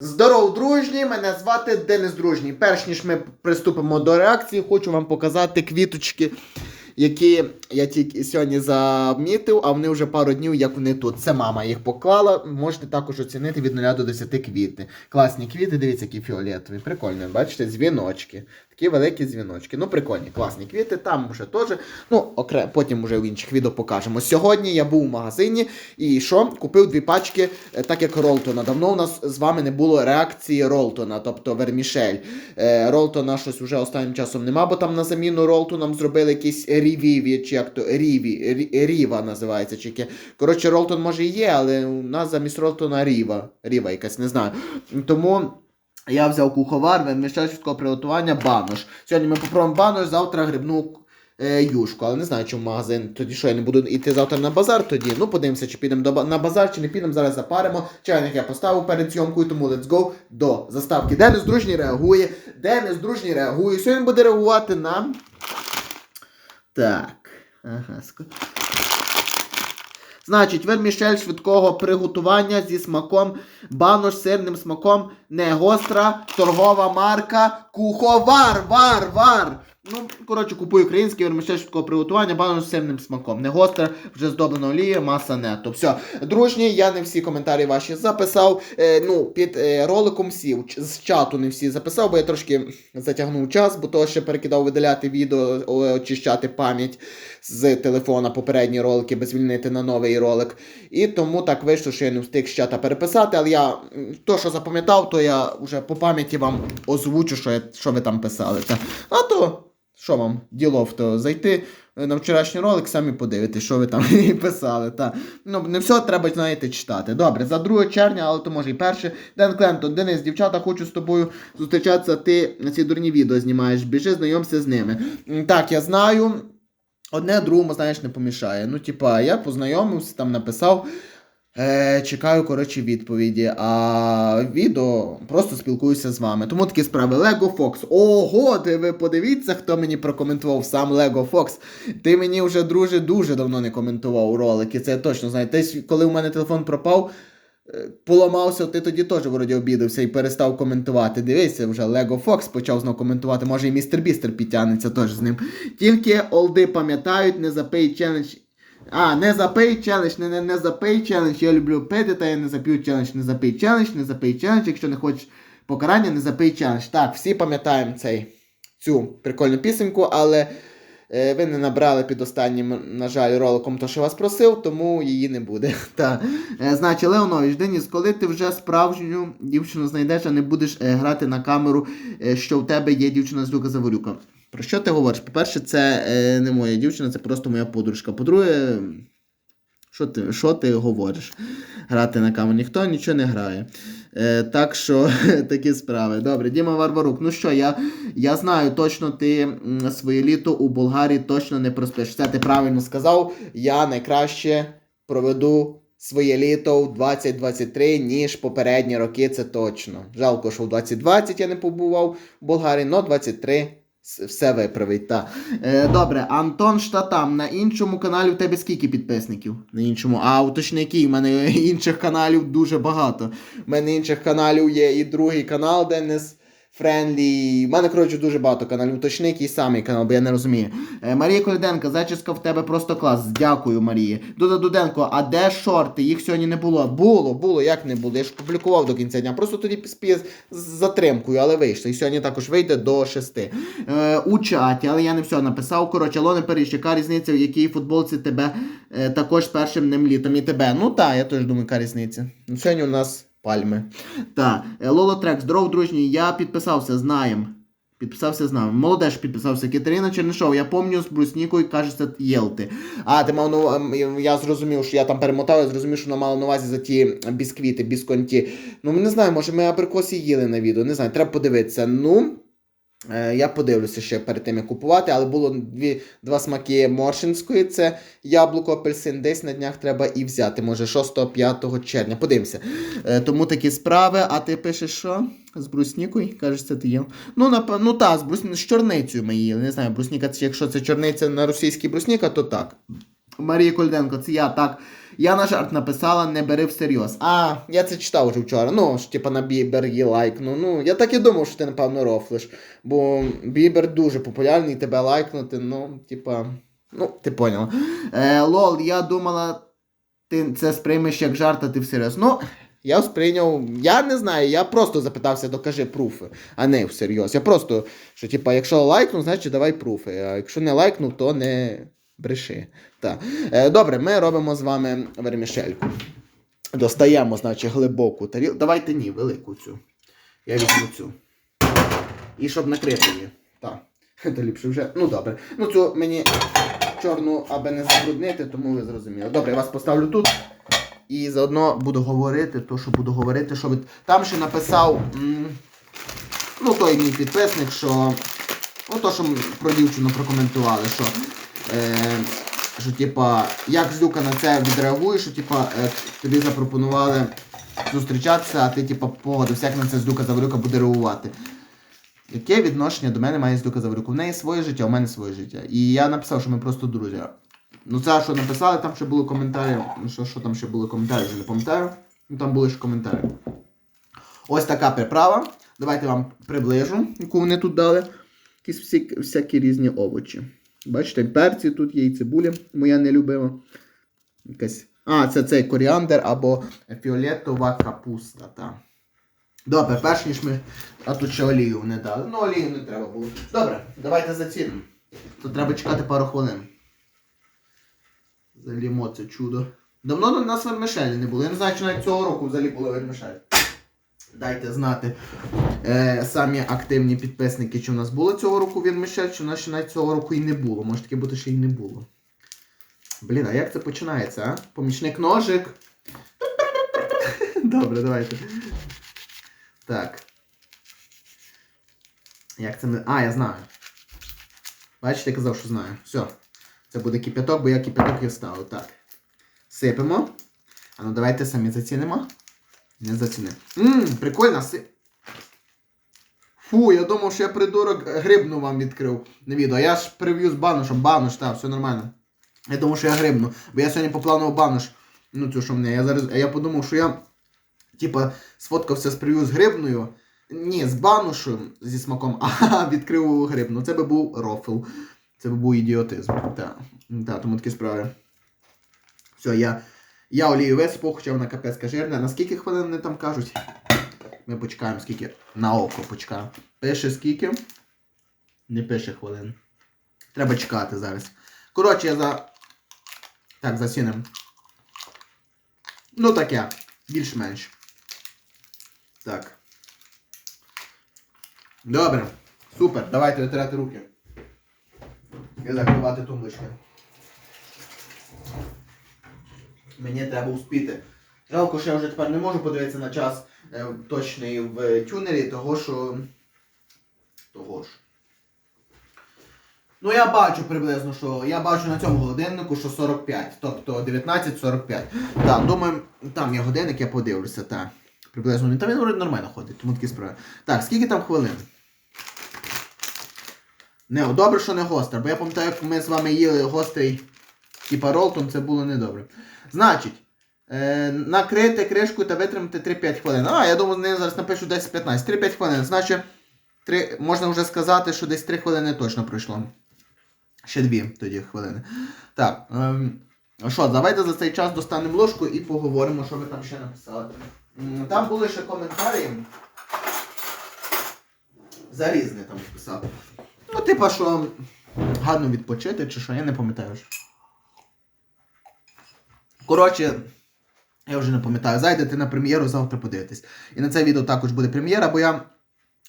Здоров, дружні! Мене звати Денис Дружній. Перш ніж ми приступимо до реакції, хочу вам показати квіточки, які я тільки сьогодні замітив, а вони вже пару днів, як вони тут. Це мама їх поклала. Можете також оцінити від 0 до 10 квіти. Класні квіти, дивіться, які фіолетові. Прикольно, бачите, дзвіночки. Такі великі дзвіночки. Ну, прикольні, класні квіти. Там вже теж. Ну, окремо, потім вже в інших відео покажемо. Сьогодні я був у магазині і що? Купив дві пачки, е, так як Ролтона. Давно у нас з вами не було реакції Ролтона, тобто Вермішель. Е, Ролтона щось вже останнім часом нема, бо там на заміну Ролту нам зробили якісь Рівіві, чи як то Ріві, Рі- Ріва називається. Чи яке. Коротше, Ролтон може і є, але у нас замість Ролтона Ріва. Ріва якась, не знаю. Тому. Я взяв куховар, швидкого приготування банош. Сьогодні ми попробуємо банош, завтра грибну е, юшку, але не знаю, чи в магазин. Тоді що я не буду йти завтра на базар тоді. Ну, подивимося, чи підемо на базар, чи не підемо. Зараз запаримо. Чайник я поставив перед зйомкою, тому let's go до заставки. Денис Дружній реагує. Денис Дружній реагує. Сьогодні буде реагувати на. Так. Ага. Значить, вермішель швидкого приготування зі смаком, банош сирним смаком, не гостра, торгова марка, куховар, вар, вар. Ну, коротше, купую український вермішель швидкого приготування, банош з сирним смаком. Не гостра, вже здоблена олія, маса нето. Все, дружні, я не всі коментарі ваші записав. Е, ну, під е, роликом сів, з чату не всі записав, бо я трошки затягнув час, бо то ще перекидав видаляти відео, очищати пам'ять з телефона попередні ролики, без звільнити на новий ролик. І тому так вийшло, що я не встиг з чата переписати, але я то, що запам'ятав, то я вже по пам'яті вам озвучу, що, я, що ви там писали. Та. А то, що вам, ділов, то зайти на вчорашній ролик, самі подивитесь, що ви там писали. Та. Ну, не все треба, знаєте, читати. Добре, за 2 червня, але то може і перше. Ден Клентон, Денис, дівчата, хочу з тобою зустрічатися. Ти на ці дурні відео знімаєш. Біжи, знайомся з ними. Так, я знаю. Одне другому, знаєш, не помішає. Ну, типа, я познайомився, там написав. Е, чекаю, коротше, відповіді. А відео просто спілкуюся з вами. Тому такі справи. Lego Fox. Ого, ти ви подивіться, хто мені прокоментував сам Lego Fox. Ти мені вже, друже, дуже давно не коментував ролики. Це я точно знаю. Десь, коли у мене телефон пропав. Поламався, ти тоді теж вроді обідався і перестав коментувати. Дивися, вже Lego Fox почав знову коментувати. Може і містер Бістер підтягнеться теж з ним. Тільки олди пам'ятають, не запий челендж. А, не запий челендж, не, не, не запий челендж. Я люблю пити, та я не зап'ю челендж, не запий челендж, не запий челендж. Якщо не хочеш покарання, не запий челендж. Так, всі пам'ятаємо цей, цю прикольну пісеньку, але ви не набрали під останнім, на жаль, роликом то, що вас просив, тому її не буде. Та. Е, значить, Леонович, Деніс, коли ти вже справжню дівчину знайдеш, а не будеш е, грати на камеру, е, що в тебе є дівчина з Люка Заворюка. Про що ти говориш? По-перше, це е, не моя дівчина, це просто моя подружка. По-друге, що ти, що ти говориш? Грати на камеру? Ніхто нічого не грає. Е, так що такі справи. Добре, Діма Варварук. Ну що, я, я знаю, точно ти своє літо у Болгарії точно не проспиш. Це ти правильно сказав. Я найкраще проведу своє літо в 2023, ніж попередні роки, це точно. Жалко, що в 2020 я не побував в Болгарії, але 23 с- все виправить. Та. Е, добре, Антон Штатам. На іншому каналі в тебе скільки підписників? На іншому. А уточни, який? У мене інших каналів дуже багато. У мене інших каналів є і другий канал Денис. Френлі. У мене, коротше, дуже багато каналів. Уточни, який самий канал, бо я не розумію. Е, Марія Коляденко, зачіска в тебе просто клас. Дякую, Марії. Дуда Дуденко, а де шорти? Їх сьогодні не було. Було, було, як не було. Я ж публікував до кінця дня. Просто тоді спі з затримкою, але вийшло. І сьогодні також вийде до 6. Е, у чаті, але я не все написав. Коротше, Лоне Париж, яка різниця, в якій футболці тебе е, також першим ним літом і тебе. Ну так, я теж думаю, яка різниця. Сьогодні у нас пальми. Так, е, Лоло Трек, здоров, дружній, я підписався, знаєм. Підписався з нами. Молодеж підписався. Катерина Чернишов. Я пам'ятаю з бруснікою, кажеться, Єлти. А, ти мав ем, я зрозумів, що я там перемотав, я зрозумів, що вона мала на увазі за ті бісквіти, бісконті. Ну, не знаю, може ми абрикоси їли на відео. Не знаю, треба подивитися. Ну. Е, Я подивлюся ще перед тим, як купувати, але було дві, два смаки Моршинської, це яблуко, апельсин. Десь на днях треба і взяти, може 6-5 червня. Подивимося. Е, Тому такі справи. А ти пишеш що? З бруснікою? Кажеш, це ти їв? Ну, нап... ну так, з, брус... з чорницею ми їли. Не знаю, брусніка, якщо це чорниця на російській брусніка, то так. Марія Кольденко, це я так. Я на жарт написала, не бери всерйоз. А, я це читав вже вчора. Ну, ж типа на Бібер лайкну. Ну, я так і думав, що ти, напевно, рофлиш. Бо Бібер дуже популярний, тебе лайкнути, ну, типа. Ну, ти поняла. Е, лол, я думала, ти це сприймеш як жарт, а ти всерйоз. Ну, я сприйняв. Я не знаю, я просто запитався, докажи пруфи, а не всерйоз. Я просто, що, типа, якщо лайкнув, значить давай пруфи. А якщо не лайкнув, то не бреши. Так. Е, добре, ми робимо з вами вермішельку. Достаємо, значить, глибоку тарілку. Давайте ні, велику цю. Я візьму цю. І щоб накрити її. Так. То ліпше вже. Ну добре. Ну цю мені чорну, аби не забруднити, тому ви зрозуміли. Добре, я вас поставлю тут. І заодно буду говорити, то що буду говорити, що ви. Там ще написав. ну, той мій підписник, що. Ну, то, що про дівчину прокоментували, що. Е, що, типа, як Зюка на це відреагує, що типа, е, тобі запропонували зустрічатися, а ти, типа, погодився, як на це Зюка Заварюка буде реагувати. Яке відношення до мене має Здука Заварюка? В неї своє життя, у мене своє життя. І я написав, що ми просто друзі. Ну, це що написали, там ще були коментарі. Ну, що, що там ще були коментарі, вже не пам'ятаю. Ну там були ще коментарі. Ось така приправа. Давайте вам приближу, яку вони тут дали. Якісь всякі різні овочі. Бачите, перці тут є і цибуля, моя нелюбима. Якась. А, це цей коріандр або фіолетова капуста. Та. Добре, перш ніж ми. А тут ще олію не дали. Ну, олію не треба було. Добре, давайте зацінимо. Тут треба чекати пару хвилин. Залімо це чудо. Давно до нас вермишелі не було. Я не знаю, чи навіть цього року взагалі були вермишелі. Дайте знати е, самі активні підписники, чи у нас було цього року він вермишель, чи у нас ще навіть цього року і не було. Може таке бути, ще й не було. Блін, а як це починається, а? Помічник ножик. Добре, давайте. Так. Як це ми. А, я знаю. Бачите, я казав, що знаю. Все. Це буде кипяток, бо я кипяток і вставив. Так. Сипемо. А ну давайте самі зацінимо. Не зацінив. Ммм, прикольно си. Фу, я думав, що я придурок грибну вам відкрив на відео. Я ж прив'ю з банушем, бануш, так, все нормально. Я думав, що я грибну. Бо я сьогодні попланував бануш. Ну, цю що мене. Я зараз. Я подумав, що я. Типа, сфоткався з прев'ю з грибною. Ні, з банушем зі смаком, а відкрив грибну. Це би був рофл. Це би був ідіотизм. Так, та, тому такі справи. Все, я. Я олію висипав, хоча вона капецька жирна. На скільки хвилин вони там кажуть? Ми почекаємо, скільки. На око почекаємо. Пише скільки? Не пише хвилин. Треба чекати зараз. Коротше, я за. Так, засінем. Ну таке. Більш-менш. Так. Добре. Супер. Давайте витирати руки. І закривати тумбочки. Мені треба успіти. Жалко, що я вже тепер не можу подивитися на час е, точний в тюнері, того що. Того ж. Ну я бачу приблизно, що я бачу на цьому годиннику, що 45, тобто 19.45. Так, думаю, там є годинник, я подивлюся, так. Приблизно він там він нормально ходить, тому такі справи. Так, скільки там хвилин? Не, добре, що не гостра, бо я пам'ятаю, як ми з вами їли гострий типа ролтон, це було недобре. Значить, е, накрити кришкою та витримати 3-5 хвилин. А, я думаю, я зараз напишу 10-15. 3-5 хвилин. Значить, 3, можна вже сказати, що десь 3 хвилини точно пройшло. Ще 2 тоді хвилини. Так. Ем, що, давайте за цей час достанемо ложку і поговоримо, що ви там ще написали. Там були ще коментарі. За різне там писав. Ну, типа, що гарно відпочити, чи що, я не пам'ятаю. Коротше, я вже не пам'ятаю. Зайдете на прем'єру, завтра подивитесь. І на це відео також буде прем'єра, бо я.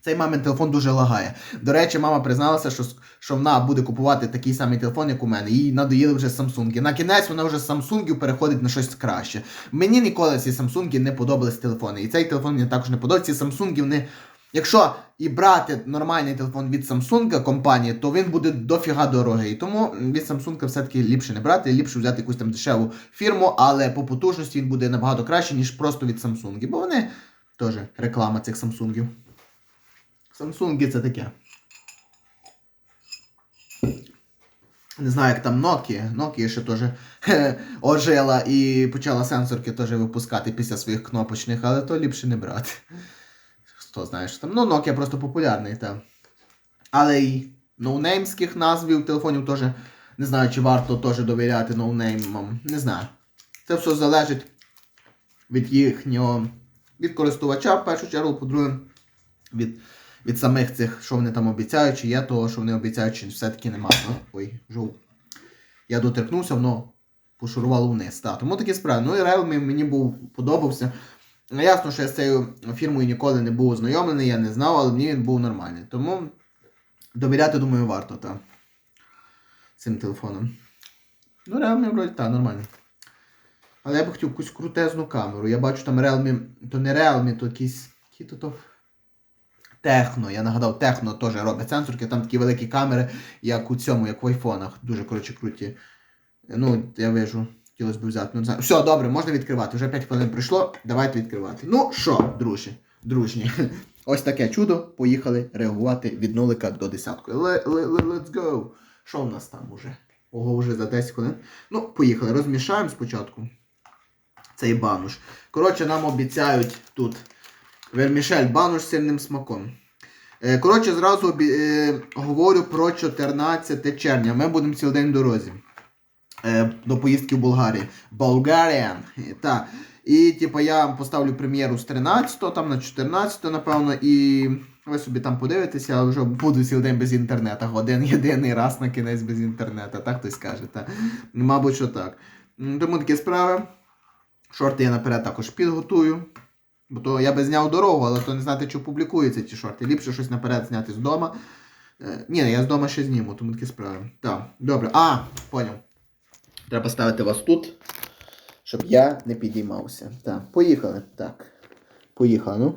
Цей мамин телефон дуже лагає. До речі, мама призналася, що, що вона буде купувати такий самий телефон, як у мене. Їй надоїли вже Samsung. На кінець вона вже з Samsung переходить на щось краще. Мені ніколи ці Samsung не подобались телефони. І цей телефон мені також не подобається. Ці Samsung вони. Якщо і брати нормальний телефон від Samsung компанії, то він буде дофіга дорогий. Тому від Samsung все-таки ліпше не брати, ліпше взяти якусь там дешеву фірму, але по потужності він буде набагато краще, ніж просто від Samsung. Бо вони теж реклама цих Samsung. Samsung це таке. Не знаю, як там Nokia. Nokia ще теж ожила і почала сенсорки теж випускати після своїх кнопочних, але то ліпше не брати. Хто знає, що там. Ну, Nokia просто популярний, так. Але й ноунеймських назвів телефонів теж не знаю, чи варто теж довіряти ноунеймам. Не знаю. Це все залежить від їхнього від користувача, в першу чергу, по-друге, від, від самих цих, що вони там обіцяють, чи є того, що вони обіцяють, чи все-таки немає. Ой, жов. Я доторкнувся, воно пошурувало вниз. Та, тому такі справи. Ну і Realme мені був подобався. Ну, Ясно, що я з цією фірмою ніколи не був ознайомлений, я не знав, але мені він був нормальний. Тому довіряти, думаю, варто та, цим телефоном. Ну, Realme, вроді, так, нормально. Але я б хотів якусь крутезну камеру. Я бачу там Realme, то не Realme, то якісь. Які то то. Техно, я нагадав, Техно теж робить сенсорки, там такі великі камери, як у цьому, як в айфонах. Дуже коротше круті. Ну, я вижу, хотілося б взяти. Ну, не знаю. Все, добре, можна відкривати. Вже 5 хвилин пройшло. Давайте відкривати. Ну що, друзі, дружні. Ось таке чудо. Поїхали реагувати від нулика до десятки. Le- le- le- Let's go. Що в нас там уже? Ого, вже за 10 хвилин. Ну, поїхали. Розмішаємо спочатку цей бануш. Коротше, нам обіцяють тут вермішель бануш з сильним смаком. Е, Коротше, зразу обі- е, говорю про 14 червня. Ми будемо цілий день дорозі. Е, до поїздки в Болгарії. Е, Та. І типу, я поставлю прем'єру з 13 там на 14 напевно, і ви собі там подивитеся, але вже буду цілий день без інтернету. Один єдиний раз на кінець без інтернету, так хтось каже. Та. Мабуть, що так. Тому такі справи. Шорти я наперед також підготую. Бо то я би зняв дорогу, але то не знати, чи публікуються ті шорти. Ліпше щось наперед зняти з дома. Е, ні, я з дома ще зніму, тому такі справи. Так, добре. А, поняв. Треба ставити вас тут, щоб я не підіймався. Так, поїхали. Так. Поїхали, ну.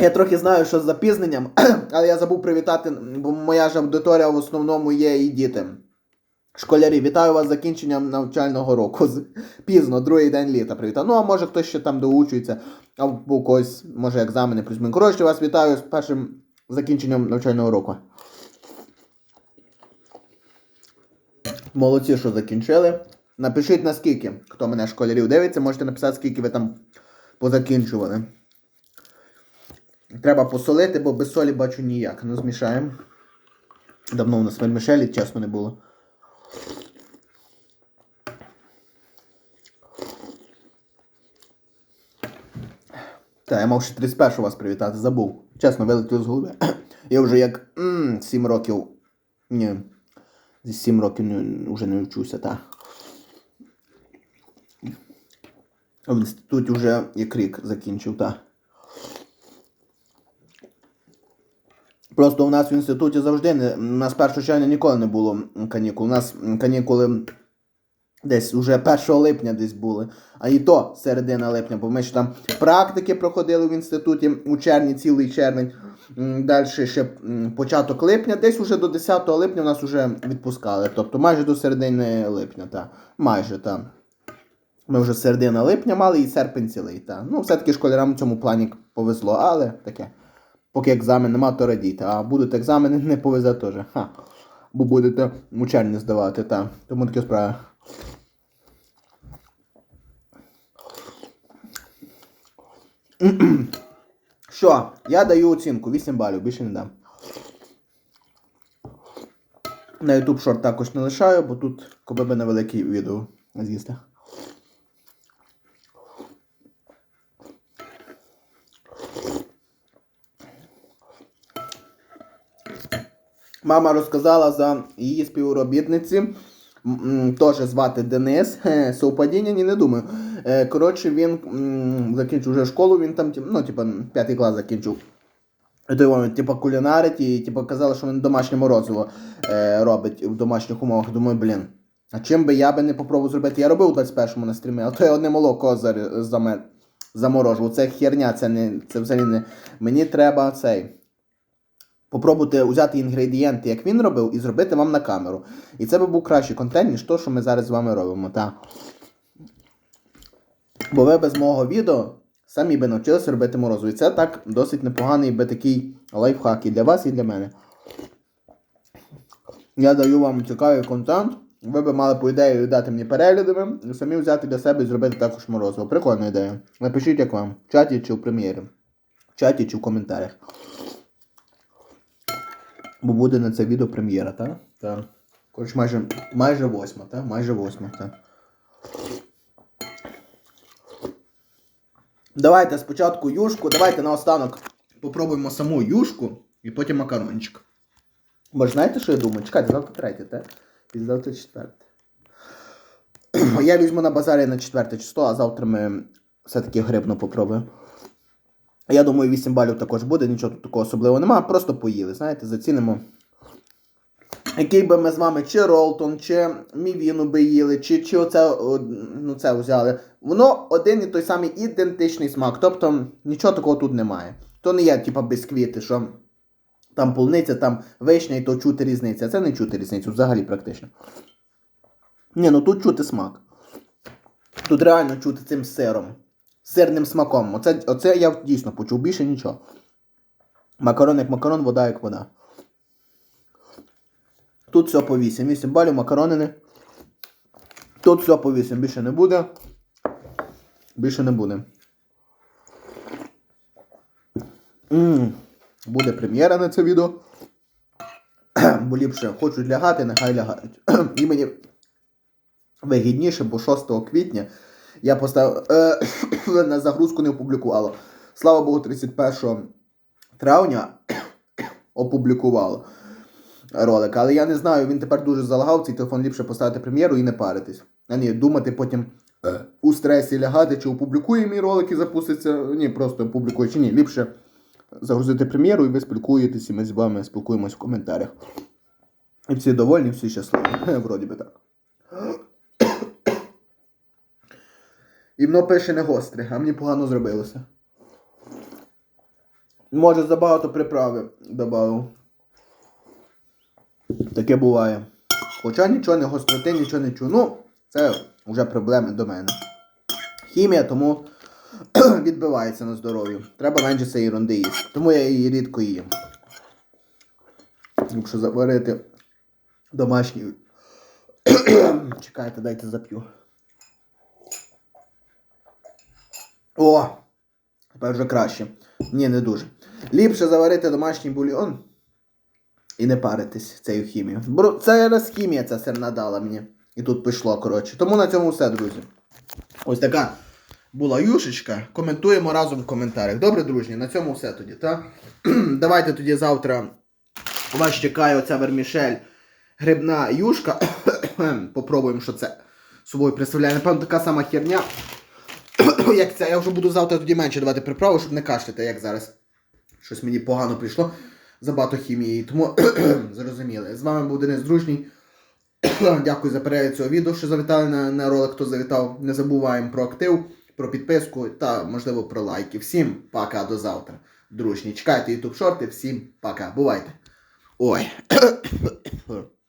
Я трохи знаю, що з запізненням, але я забув привітати, бо моя ж аудиторія в основному є і діти. Школярі, вітаю вас з закінченням навчального року. Пізно, другий день літа привітаю. Ну, а може хтось ще там доучується, або у когось, може, екзамени плюс мінус. Коротше, вас вітаю з першим закінченням навчального року. Молодці, що закінчили. Напишіть наскільки, хто мене школярів дивиться, можете написати, скільки ви там позакінчували. Треба посолити, бо без солі бачу ніяк. Ну, змішаємо. Давно у нас вермішелі, чесно не було. Та, я мав ще 31 вас привітати, забув. Чесно, вилетів з голови. Я вже як 7 років. Ні. Зі 7 років вже не вчуся, так. В інституті вже як рік закінчив, так. Просто у нас в інституті завжди не, у нас 1 червня ніколи не було канікул. У нас канікули десь уже 1 липня десь були. А і то середина липня, бо ми ж там практики проходили в інституті у червні, цілий червень. Далі ще початок липня, десь уже до 10 липня нас вже відпускали. Тобто майже до середини липня, так. Майже так. Ми вже середина липня мали і серпень цілий. Та. Ну, все-таки школярам в цьому плані повезло, але таке. Поки екзамен нема, то радійте. А будуть екзамени, не повезе теж. Ха. Бо будете у червні здавати, та. Тому таке справа. Що, я даю оцінку 8 балів, більше не дам. На YouTube шорт також не лишаю, бо тут КББ на велике відео з'їсти. Мама розказала за її співробітниці. Теж звати Денис. Совпадіння ні, не думаю. Е, Коротше, він закінчив вже школу, він там, ну, типа, п'ятий клас закінчив. І то він, типа, кулінарить і типа казали, що він домашнє морозиво е, робить в домашніх умовах. Думаю, блін. А чим би я би не попробував зробити? Я робив у 21-му на стрімі, але то я одне молоко заморожував. Це херня, це не це взагалі не. Мені треба цей. Попробувати взяти інгредієнти, як він робив, і зробити вам на камеру. І це би був кращий контент, ніж то, що ми зараз з вами робимо. Та. Бо ви без мого відео самі би навчилися робити морозиво. І це так досить непоганий би такий лайфхак і для вас, і для мене. Я даю вам цікавий контент. Ви б мали по ідеї дати мені переглядами самі взяти для себе і зробити також морозиво. Прикольна ідея. Напишіть, як вам, в чаті чи в прем'єрі. В чаті чи в коментарях. Бо буде на це відео прем'єра, так? Так. Коротше, майже, майже восьма, так? Майже восьма, так. Давайте спочатку юшку, давайте наостанок попробуємо саму юшку і потім макарончик. Бо ж знаєте, що я думаю? Чекайте, завтра третє, так? Післязавтра четверте. Я візьму на базарі на четверте число, а завтра ми все-таки грибну попробуємо. Я думаю, 8 балів також буде, нічого тут такого особливого немає, просто поїли, знаєте, зацінимо. Який би ми з вами чи Ролтон, чи Мівіну би їли, чи, чи оце, ну, це взяли. Воно один і той самий ідентичний смак. Тобто нічого такого тут немає. То не є, типа, бісквіти, що там полуниця, там вишня, і то чути різницю. А це не чути різницю взагалі практично. Ні, ну тут чути смак. Тут реально чути цим сиром. Сирним смаком. Оце, оце я дійсно почув більше нічого. Макарон як макарон, вода як вода. Тут все по 8. 8 балів, макаронини. Тут все по 8. Більше не буде. Більше не буде. м Буде прем'єра на це відео. Бо ліпше хочуть лягати, нехай лягають. І мені вигідніше, бо 6 квітня я поставив е, на загрузку не опублікувало. Слава Богу, 31 травня опублікувало ролик. Але я не знаю, він тепер дуже залагав, цей телефон ліпше поставити прем'єру і не паритись. А ні, думати потім е, у стресі лягати, чи опублікує мій ролик і запуститься. Ні, просто опублікує чи ні. Ліпше загрузити прем'єру і ви спілкуєтесь, і ми з вами спілкуємось в коментарях. І всі довольні, всі щасливі. Вроді би так. І воно пише не гостре, а мені погано зробилося. Може забагато приправи додав. Таке буває. Хоча нічого не гостроти, нічого не чую. Ну, це вже проблеми до мене. Хімія тому відбивається на здоров'ю. Треба менше цієї ерунди їсти. Тому я її рідко їм. Якщо заварити домашню. Чекайте, дайте зап'ю. О! Тепер вже краще. Ні, не дуже. Ліпше заварити домашній бульйон і не паритись цією хімією. Бо це раз хімія ця сирна дала мені. І тут пішло, коротше. Тому на цьому все, друзі. Ось така була юшечка. Коментуємо разом в коментарях. Добре, дружні, на цьому все тоді, так? Давайте тоді завтра вас чекає оця вермішель грибна юшка. Попробуємо, що це собою представляє. Напевно, така сама херня. як ця, я вже буду завтра тоді менше давати приправу, щоб не кашляти, як зараз. Щось мені погано прийшло. Забагато хімії. Тому зрозуміли. З вами був Денис Дружній. Дякую за перегляд цього відео, що завітали на, на ролик, хто завітав. Не забуваємо про актив, про підписку та, можливо, про лайки. Всім пока до завтра. Дружні. Чекайте ютуб шорти. Всім пока. Бувайте. Ой.